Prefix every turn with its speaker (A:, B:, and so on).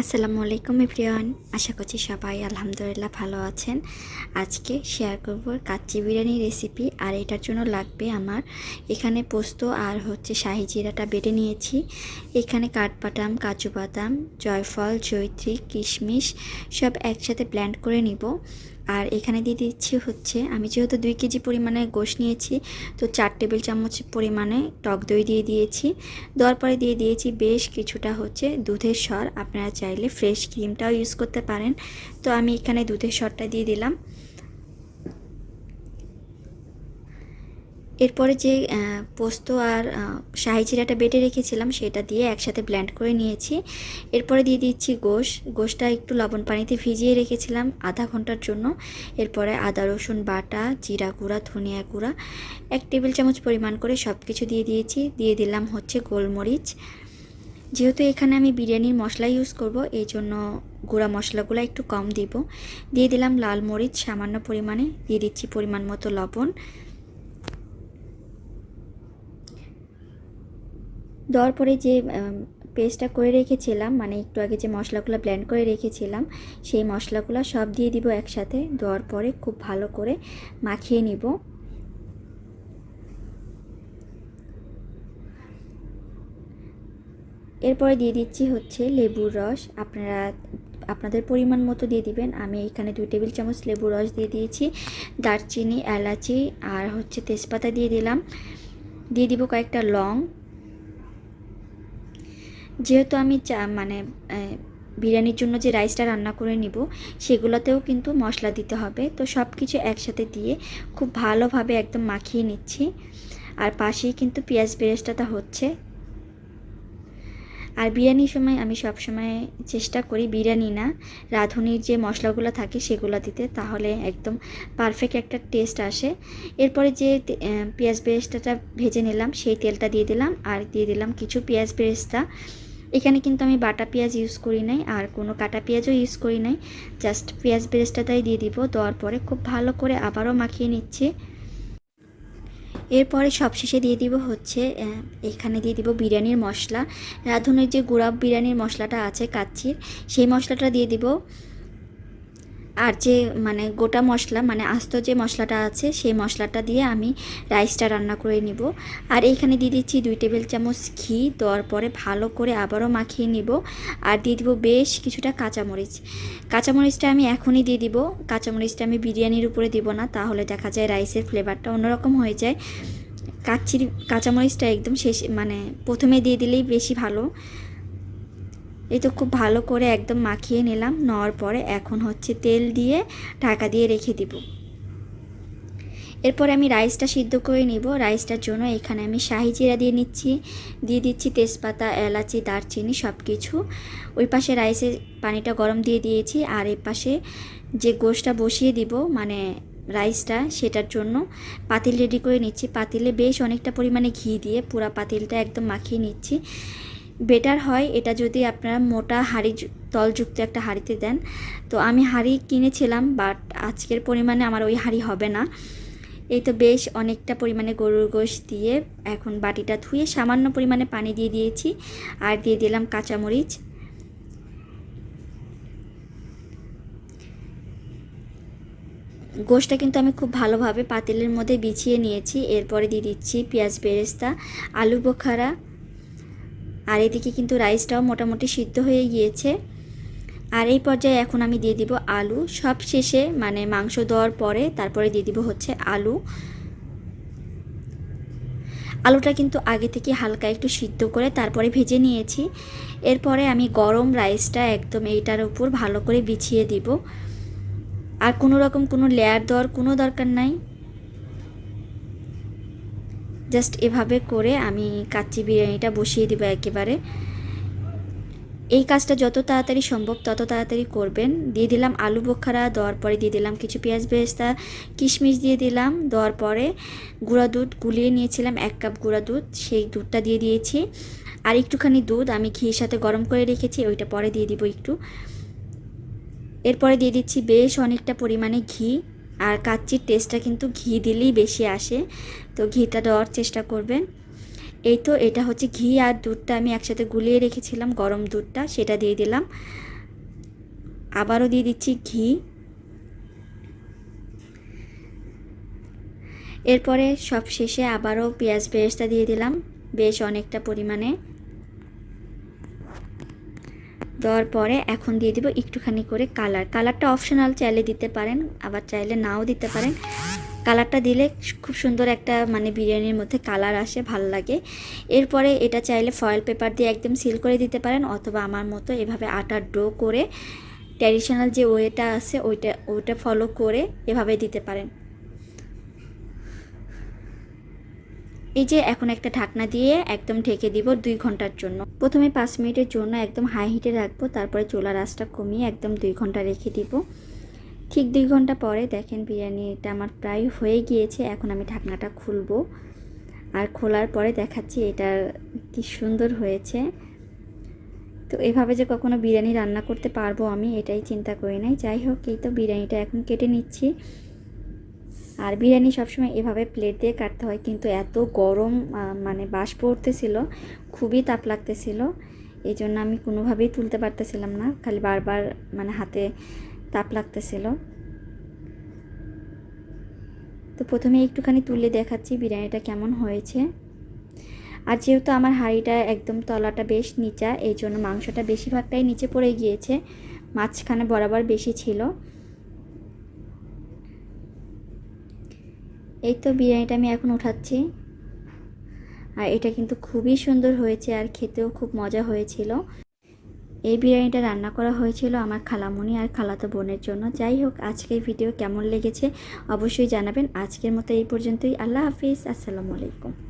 A: আসসালামু আলাইকুম এভরিওয়ান। আশা করছি সবাই আলহামদুলিল্লাহ ভালো আছেন। আজকে শেয়ার করব কাচ্চি বিরিয়ানি রেসিপি আর এটার জন্য লাগবে আমার এখানে পোস্ত আর হচ্ছে শাহি জিরাটা বেটে নিয়েছি। এখানে কাঠবাদাম, কাজু বাদাম, জয়ফল জৈত্রী কিশমিশ সব একসাথে ব্ল্যান্ড করে নিব। আর এখানে দিয়ে দিচ্ছি হচ্ছে, আমি যেহেতু দুই কেজি পরিমাণে গোশ নিয়েছি, তো চার টেবিল চামচ পরিমাণে টক দই দিয়ে দিয়েছি। দেওয়ার পরে দিয়ে দিয়েছি বেশ কিছুটা হচ্ছে দুধের স্বর আপনারা চাইলে ফ্রেশ ক্রিমটাও ইউজ করতে পারেন। তো আমি এখানে দুধের স্বরটা দিয়ে দিলাম। এরপরে যে পোস্ত আর শাহি জিরাটা বেটে রেখেছিলাম, সেটা দিয়ে একসাথে ব্ল্যান্ড করে নিয়েছি। এরপরে দিয়ে দিচ্ছি গোশ। গোশটা একটু লবণ পানিতে ভিজিয়ে রেখেছিলাম আধা ঘণ্টার জন্য। এরপরে আদা, রসুন বাটা, জিরা গুঁড়া, ধনিয়া গুঁড়া, এক টেবিল চামচ পরিমাণ করে সব কিছু দিয়ে দিয়েছি। দিয়ে দিলাম হচ্ছে গোলমরিচ। যেহেতু এখানে আমি বিরিয়ানির মশলা ইউজ করব এই জন্য গুঁড়া মশলাগুলো একটু কম দিব। দিয়ে দিলাম লাল মরিচ সামান্য পরিমাণে। দিয়ে দিচ্ছি পরিমাণ মতো লবণ। দেওয়ার পরে যে পেস্টটা করে রেখেছিলাম মানে একটু আগে যে মশলাগুলো ব্লেন্ড করে রেখেছিলাম, সেই মশলাগুলো সব দিয়ে দিব একসাথে। দেওয়ার পরে খুব ভালো করে মাখিয়ে নিব। এরপরে দিয়ে দিচ্ছি হচ্ছে লেবুর রস। আপনারা, আপনাদের পরিমাণ মতো দিয়ে দিবেন। আমি এখানে দুই টেবিল চামচ লেবুর রস দিয়ে দিয়েছি, দারচিনি, এলাচি আর হচ্ছে তেজপাতা দিয়ে দিলাম। দিয়ে দিব কয়েকটা লং। যেহেতু আমি চা মানে বিরিয়ানির জন্য যে রাইসটা রান্না করে নিব, সেগুলোতেও কিন্তু মশলা দিতে হবে। তো সব কিছু একসাথে দিয়ে খুব ভালোভাবে একদম মাখিয়ে নিচ্ছি। আর পাশেই কিন্তু পেঁয়াজ বেরেস্তাটা হচ্ছে। আর বিরিয়ানির সময় আমি সব সময় চেষ্টা করি বিরিয়ানি না, রাঁধুনির যে মশলাগুলো থাকে সেগুলো দিতে, তাহলে একদম পারফেক্ট একটা টেস্ট আসে। এরপরে যে পেঁয়াজ বেরেস্তাটা ভেজে নিলাম, সেই তেলটা দিয়ে দিলাম, আর দিয়ে দিলাম কিছু পেঁয়াজ বেরেস্তা। এখানে কিন্তু আমি বাটা পেঁয়াজ ইউজ করি নাই, আর কোনো কাটা পেঁয়াজও ইউজ করি নাই। জাস্ট পেঁয়াজ বেরেস্টাটাই দিয়ে দিব, দেওয়ার পরে খুব ভালো করে আবারও মাখিয়ে নিচ্ছি। এরপরে সবশেষে দিয়ে দিব হচ্ছে এখানে দিয়ে দিব বিরিয়ানির মশলা। রাঁধুনের যে গুঁড়া বিরিয়ানির মশলাটা আছে কাচ্চির, সেই মশলাটা দিয়ে দিব। আর যে মানে গোটা মশলা মানে আস্ত যে মশলাটা আছে, সেই মশলাটা দিয়ে আমি রাইসটা রান্না করে নিব। আর এইখানে দিয়ে দিচ্ছি দুই টেবিল চামচ ঘি দেওয়ার পরে ভালো করে আবারও মাখিয়ে নিব। আর দিয়ে দিব বেশ কিছুটা কাঁচামরিচ। কাঁচামরিচটা আমি এখনই দিয়ে দিব। কাঁচামরিচটা আমি বিরিয়ানির উপরে দিব না, তাহলে দেখা যায় রাইসের ফ্লেভারটা অন্যরকম হয়ে যায়। কাচ্চির, কাঁচামরিচটা একদম শেষ মানে প্রথমে দিয়ে দিলেই বেশি ভালো। এই তো খুব ভালো করে একদম মাখিয়ে নিলাম। নেওয়ার পরে এখন হচ্ছে তেল দিয়ে ঢাকা দিয়ে রেখে দিব। এরপর আমি রাইসটা সিদ্ধ করে নিব। রাইসটার জন্য এখানে আমি শাহি জিরা দিয়ে নিচ্ছি। দিয়ে দিচ্ছি তেজপাতা, এলাচি, দারচিনি সব কিছু ওই পাশে রাইসের পানিটা গরম দিয়ে দিয়েছি। আর এই পাশে যে গোশটা বসিয়ে দিব মানে রাইসটা, সেটার জন্য পাতিল রেডি করে নিচ্ছি। পাতিলে বেশ অনেকটা পরিমাণে ঘি দিয়ে পুরা পাতিলটা একদম মাখিয়ে নিচ্ছি। বেটার হয়। এটা যদি আপনারা মোটা হাঁড়ি তলযুক্ত একটা হাঁড়িতে দেন। তো আমি হাঁড়ি কিনেছিলাম বাট আজকের পরিমাণে আমার ওই হাঁড়ি হবে না। এই তো বেশ অনেকটা পরিমাণে গরুর গোশ দিয়ে এখন বাটিটা ধুয়ে সামান্য পরিমাণে পানি দিয়ে দিয়েছি। আর দিয়ে দিলাম কাঁচামরিচ। গোশটা কিন্তু আমি খুব ভালোভাবে পাতিলের মধ্যে বিছিয়ে নিয়েছি। এরপরে দিয়ে দিচ্ছি পেঁয়াজ বেরেস্তা, আলু বোখারা আর এদিকে কিন্তু রাইসটাও মোটামুটি সিদ্ধ হয়ে গিয়েছে। আর এই পর্যায়ে এখন আমি দিয়ে দিব আলু। সব শেষে মানে মাংস দেওয়ার পরে তারপরে দিয়ে দিব হচ্ছে আলু। আলুটা কিন্তু আগে থেকে হালকা একটু সিদ্ধ করে তারপরে ভেজে নিয়েছি। এরপরে আমি গরম রাইসটা একদম এইটার উপর ভালো করে বিছিয়ে দিব। আর কোনো রকম কোনো লেয়ার দেওয়ার কোনো দরকার নাই। জাস্ট এভাবে করে আমি কাচ্চি বিরিয়ানিটা বসিয়ে দেবো একেবারে। এই কাজটা যত তাড়াতাড়ি সম্ভব তত তাড়াতাড়ি করবেন। দিয়ে দিলাম আলু বোখারা, দেওয়ার পরে দিয়ে দিলাম কিছু পেঁয়াজ বেরেস্তা, কিশমিশ দিয়ে দিলাম, দেওয়ার পরে গুঁড়া দুধ গুলিয়ে নিয়েছিলাম এক কাপ গুঁড়া দুধ, সেই দুধটা দিয়ে দিয়েছি। আর একটুখানি দুধ আমি ঘির সাথে গরম করে রেখেছি, ওইটা পরে দিয়ে দিব একটু। এরপরে দিয়ে দিচ্ছি বেশ অনেকটা পরিমাণে ঘি। আর কাচ্চির টেস্টটা কিন্তু ঘি দিলেই বেশি আসে। তো ঘিটা দেওয়ার চেষ্টা করবেন। এই তো এটা হচ্ছে ঘি আর দুধটা আমি একসাথে গুলিয়ে রেখেছিলাম, গরম দুধটা, সেটা দিয়ে দিলাম। আবারও দিয়ে দিচ্ছি ঘি। এরপরে সব শেষে আবারও পেঁয়াজ বেরেস্তা দিয়ে দিলাম, বেশ অনেকটা পরিমাণে। দেওয়ার পরে এখন দিয়ে দিব একটুখানি করে কালার। কালারটা অপশনাল চাইলে দিতে পারেন, আবার চাইলে নাও দিতে পারেন। কালারটা দিলে খুব সুন্দর একটা মানে বিরিয়ানির মধ্যে কালার আসে, ভালো লাগে। এরপরে এটা চাইলে ফয়েল পেপার দিয়ে একদম সিল করে দিতে পারেন, অথবা আমার মতো এভাবে আটার ডো করে ট্র্যাডিশনাল যে ওয়েটা আছে, ওইটা ওইটা ফলো করে এভাবে দিতে পারেন। এই যে এখন একটা ঢাকনা দিয়ে একদম ঢেকে দিব দুই ঘণ্টার জন্য। প্রথমে পাঁচ মিনিটের জন্য একদম হাই হিটে রাখব, তারপরে চোলা আঁচটা কমিয়ে একদম দুই ঘণ্টা রেখে দিব। ঠিক দুই ঘণ্টা পরে দেখেন বিরিয়ানিটা আমার প্রায় হয়ে গিয়েছে, এখন আমি ঢাকনাটা খুলবো। আর খোলার পরে দেখাচ্ছি এটা কি সুন্দর হয়েছে। তো এভাবে যে কখনো বিরিয়ানি রান্না করতে পারব আমি, এটাই চিন্তা করি নাই। যাই হোক, এই তো বিরিয়ানিটা এখন কেটে নিচ্ছি। আর বিরিয়ানি সবসময় এভাবে প্লেট দিয়ে কাটতে হয়, কিন্তু এত গরম মানে বাস পড়তেছিল, খুবই তাপ লাগতেছিল। এই জন্য আমি কোনোভাবেই তুলতে পারতেছিলাম না, খালি বারবার মানে হাতে তাপ লাগতেছিল। তো প্রথমে একটুখানি তুলে দেখাচ্ছি বিরিয়ানিটা কেমন হয়েছে। আর যেহেতু আমার হাঁড়িটা একদম তলাটা বেশ নিচা, এই জন্য মাংসটা বেশিরভাগটাই নিচে পড়ে গিয়েছে, মাঝখানে বরাবর বেশি ছিল। এই তো বিরিয়ানিটা আমি এখন উঠাচ্ছি। আর এটা কিন্তু খুবই সুন্দর হয়েছে আর খেতেও খুব মজা হয়েছিল। এই বিরিয়ানিটা রান্না করা হয়েছিল আমার খালামুনি আর খালাতো বোনের জন্য। যাই হোক, আজকের ভিডিও কেমন লেগেছে অবশ্যই জানাবেন। আজকের মতো এই পর্যন্তই। আল্লাহ হাফিজ। আসসালামু আলাইকুম।